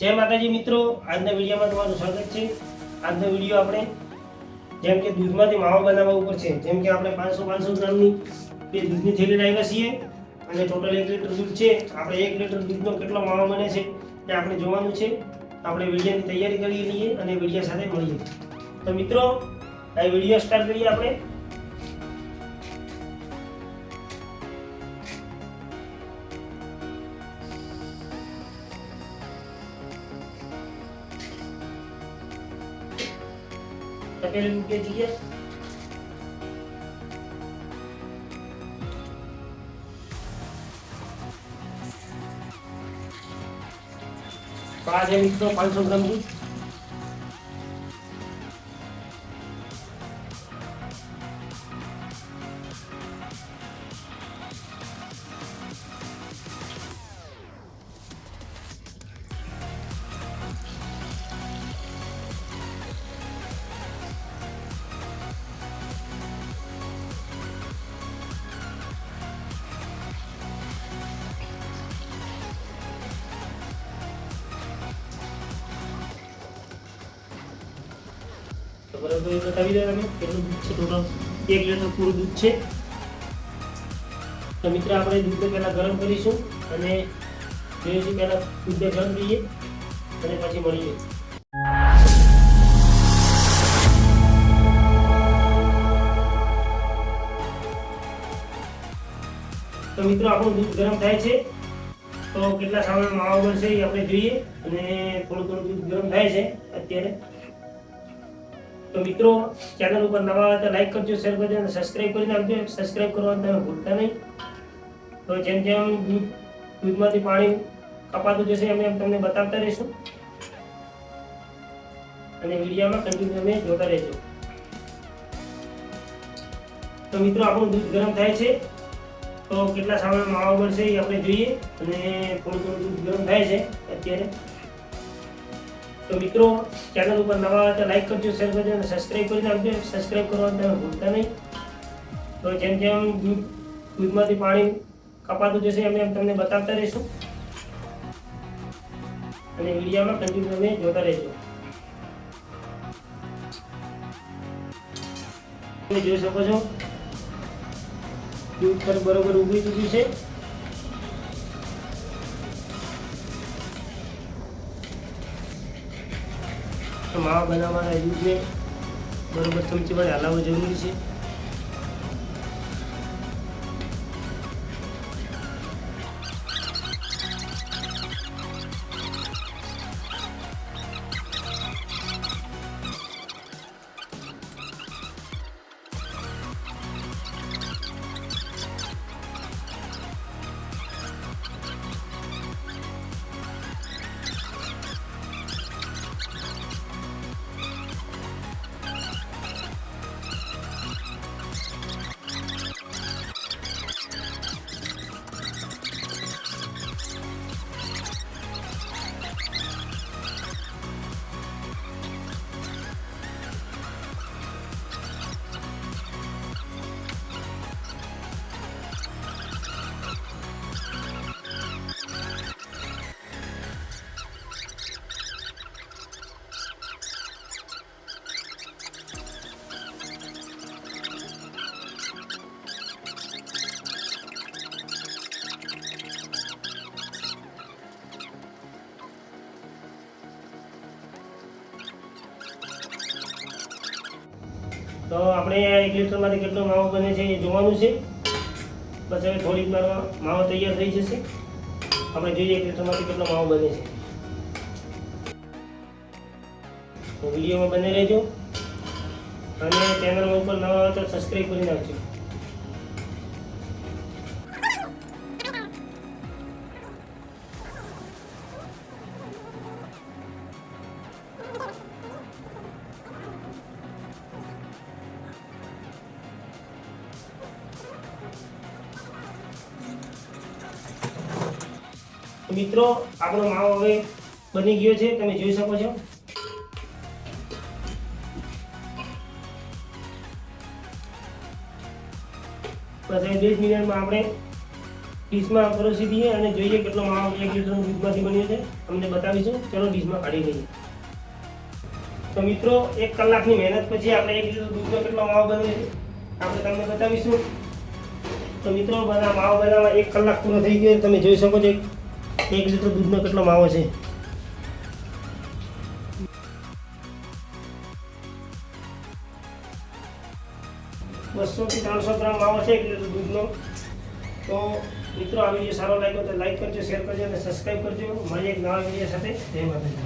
જય માતાજી મિત્રો, આજના વિડીયોમાં તમારું સ્વાગત છે. આજનો વીડિયો આપણે જેમ કે દૂધમાંથી માવો બનાવવા ઉપર છે, જેમ કે આપણે પાંચસો પાંચસો ગ્રામની બે દૂધની થેલી લાવ્યા છીએ. અને ટોટલ એક લીટર દૂધ છે. આપણે એક લીટર દૂધનો કેટલો માવો બને છે એ આપણે જોવાનું છે. આપણે વિડીયોની તૈયારી કરી લઈએ અને વીડિયો સાથે મળીએ. તો મિત્રો, આ વીડિયો સ્ટાર્ટ કરીએ આપણે. તપેલી મૂકીએ છીએ તો આ છે મિત્રો પાંચસો ગ્રામ બરાબર બતાવી દો દૂધ છે ટોટલ એક લીટર પૂરું દૂધ છે. તો મિત્ર, આપણે દૂધને પહેલાં ગરમ કરીશું અને જોઈશું પહેલાં દૂધને ગરમ કરીએ અને પછી મળીએ. તો મિત્રો, આપણું દૂધ ગરમ થાય છે. તો કેટલા સમયમાં માવો બનશે એ આપણે જોઈએ અને થોડું થોડું દૂધ ગરમ થાય છે અત્યારે. તો મિત્રો ચેનલ ઉપર નવા તો લાઈક કરજો શેર કરજો અને સબસ્ક્રાઈબ કરી નાખજો. સબસ્ક્રાઈબ કરવાનું તમે ભૂલતા નહીં. તો જેમ જેમ દૂધ, દૂધમાંથી પાણી કપાતું જશે, એમ એમ તમને બતાવતા રહીશું. અને વિડીયોમાં કન્ટિન્યુ તમે જોતા રહેજો તો મિત્રો, આપણું દૂધ ગરમ થાય છે. તો કેટલા સમયમાં માવો બનશે એ આપણે જોઈએ. અને થોડું થોડું દૂધ ગરમ થાય છે અત્યારે. તો મિત્રો ચેનલ ઉપર નવા તો લાઈક કરજો શેર કરજો અને સબસ્ક્રાઈબ કરી નાખજો સબસ્ક્રાઈબ કરવાનું તમે ભૂલતા નહીં. તો જેમ જેમ દૂધ, દૂધમાંથી પાણી કપાતું જશે, એમ એમ તમને બતાવતા રહીશું. અને વિડીયોમાં કન્ટિન્યુ તમે જોતા રહેજો તમે જોઈ શકો છો, દૂધ પર બરોબર ઉગી ચૂક્યું છે. તો માવા બનાવવાના દૂધને બરોબર ચમચી વડે હલાવવું જરૂરી છે. તો આપણે એક લીટરમાંથી કેટલો માવો બને છે એ જોવાનું છે. બસ હવે થોડીક વારમાં માવો તૈયાર થઈ જશે. આપણે જોઈએ એક લીટરમાંથી કેટલો માવો બને છે. વિડીયોમાં બને રહેજો. અને ચેનલ ઉપર નવા હોય તો સબસ્ક્રાઈબ કરી નાખજો. મિત્રો, આપણો માવો હવે બની ગયો છે, તમે જોઈ શકો છો. પછી બે મિનિટમાં આપણે ડીશમાં પરોસી દઈએ અને જોઈએ કેટલો માવો એક લીટરનું દૂધમાંથી બન્યો છે. અમને બતાવીશું. ચલો ડીશમાં કાઢી લઈએ. તો મિત્રો, એક કલાકની મહેનત પછી આપણે એક લીટર દૂધનો કેટલો માવો બન્યો છે? આપણે તમને બતાવીશું. તો મિત્રો, બધા માવો બનાવવા એક કલાક પૂરો થઈ ગયો તમે જોઈ શકો છો એક લીટર દૂધનો કેટલો માવો છે? બસોથી ત્રણસો ગ્રામ માવો છે એક લીટર દૂધનો. તો મિત્રો, આ વીડિયો સારો લાગ્યો તો લાઈક કરજો, શેર કરજો અને સબસ્ક્રાઈબ કરજો. મારી એક નવા વીડિયો સાથે જય માતાજી.